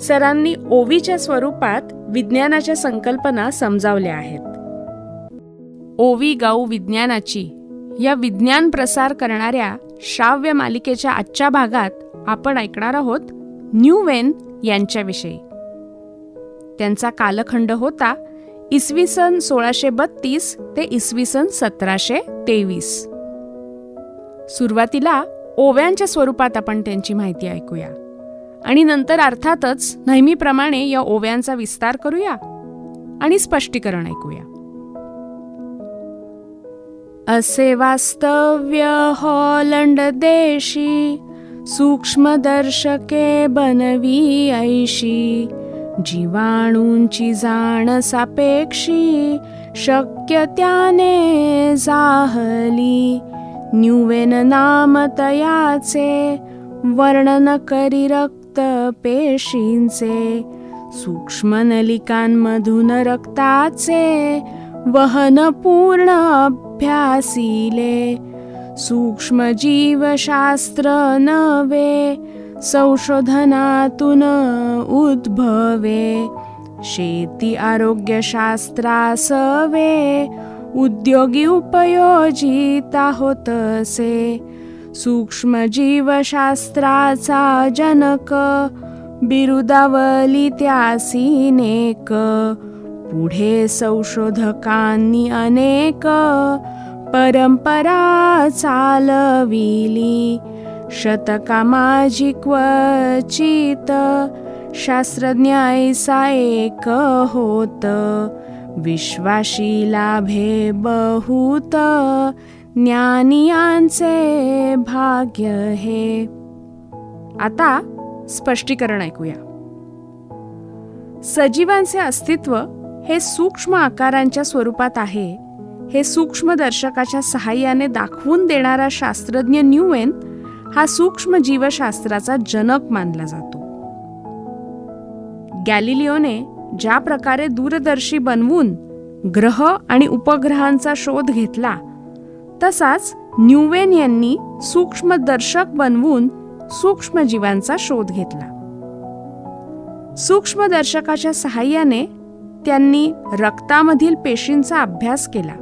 सरांनी ओवीच्या स्वरूपात विज्ञानाच्या संकल्पना समजावल्या आहेत. ओवी गाऊ विज्ञानाची या विज्ञान प्रसार करणाऱ्या श्राव्य मालिकेच्या आजच्या भागात आपण ऐकणार आहोत न्यू वेन यांच्याविषयी. त्यांचा कालखंड होता इसवी सन सोळाशे बत्तीस ते इसवी सन सतराशे तेवीस. सुरुवातीला ओव्यांच्या स्वरूपात आपण त्यांची माहिती ऐकूया. आणि नंतर अर्थातच नेहमीप्रमाणे या ओव्यांचा विस्तार करूया आणि स्पष्टीकरण ऐकूया. असे वास्तव्य हॉलंड देशी सूक्ष्मदर्शके बनवी ऐशी जीवाणूंची जाण सापेक्षी शक्य त्याने जाहली न्यूवेन नाम तयाचे वर्णन करी रक्त पेशींचे सूक्ष्म नलिकांमधून रक्ताचे वहन पूर्ण अभ्यासिले. सूक्ष्म जीवशास्त्र नवे संशोधनातून उद्भवे. शेती आरोग्यशास्त्रासवे उद्योगी उपयोजिता होतसे सूक्ष्म जीवशास्त्राचा जनक बिरुदावली त्यासीनेक पुढे संशोधकांनी अनेक परंपरा चालविली. शतका माझी क्वचित शास्त्रज्ञायसा एक होत. विश्वाशी लाभे बहुत ज्ञानियांचे भाग्य हे. आता स्पष्टीकरण ऐकूया. सजीवांचे अस्तित्व हे सूक्ष्म आकारांच्या स्वरूपात आहे. हे सूक्ष्मदर्शकाच्या सहाय्याने दाखवून देणारा शास्त्रज्ञ न्यूएन हा सूक्ष्म जीवशास्त्राचा जनक मानला जातो. गॅलिलिओने ज्या प्रकारे दूरदर्शी बनवून ग्रह आणि उपग्रहांचा शोध घेतला तसाच न्यूवेन यांनी सूक्ष्मदर्शक बनवून सूक्ष्मजीवांचा शोध घेतला. सूक्ष्मदर्शकाच्या सहाय्याने त्यांनी रक्तामधील पेशींचा अभ्यास केला.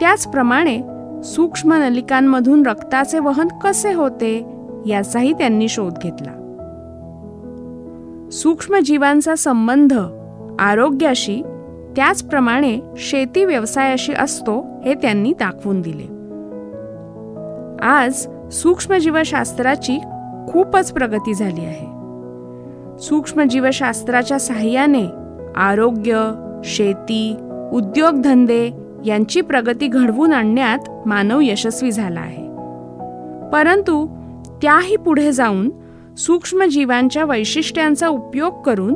त्याचप्रमाणे सूक्ष्म नलिकांमधून रक्ताचे वहन कसे होते याचाही त्यांनी शोध घेतला. सूक्ष्मजीवांचा संबंध आरोग्याशी त्याचप्रमाणे शेती व्यवसायाशी असतो हे त्यांनी दाखवून दिले. आज सूक्ष्मजीवशास्त्राची खूपच प्रगती झाली आहे. सूक्ष्मजीवशास्त्राच्या सहाय्याने आरोग्य शेती उद्योगधंदे यांची प्रगती घडवून आणण्यात मानव यशस्वी झाला आहे. परंतु त्याही पुढे जाऊन सूक्ष्मजीवांच्या वैशिष्ट्यांचा उपयोग करून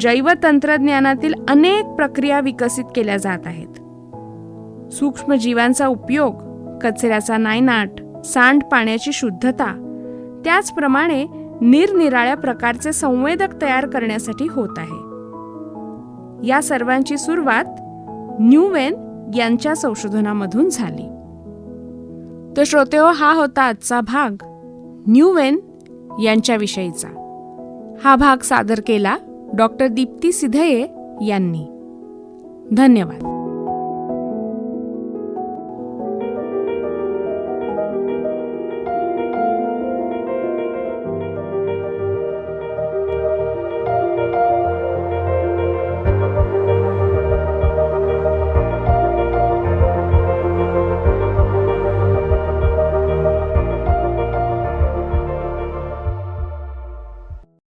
जैवतंत्रज्ञानातील अनेक प्रक्रिया विकसित केल्या जात आहेत. सूक्ष्मजीवांचा उपयोग कचऱ्याचा नायनाट सांड पाण्याची शुद्धता त्याचप्रमाणे निरनिराळ्या प्रकारचे संवेदक तयार करण्यासाठी होत आहे. या सर्वांची सुरुवात न्यूवेन यांच्या संशोधनामधून झाली. तर श्रोतेहो हा होता आजचा भाग न्यूवेन यांच्याविषयीचा. हा भाग सादर केला डॉक्टर दीप्ती सिधये यांनी. धन्यवाद.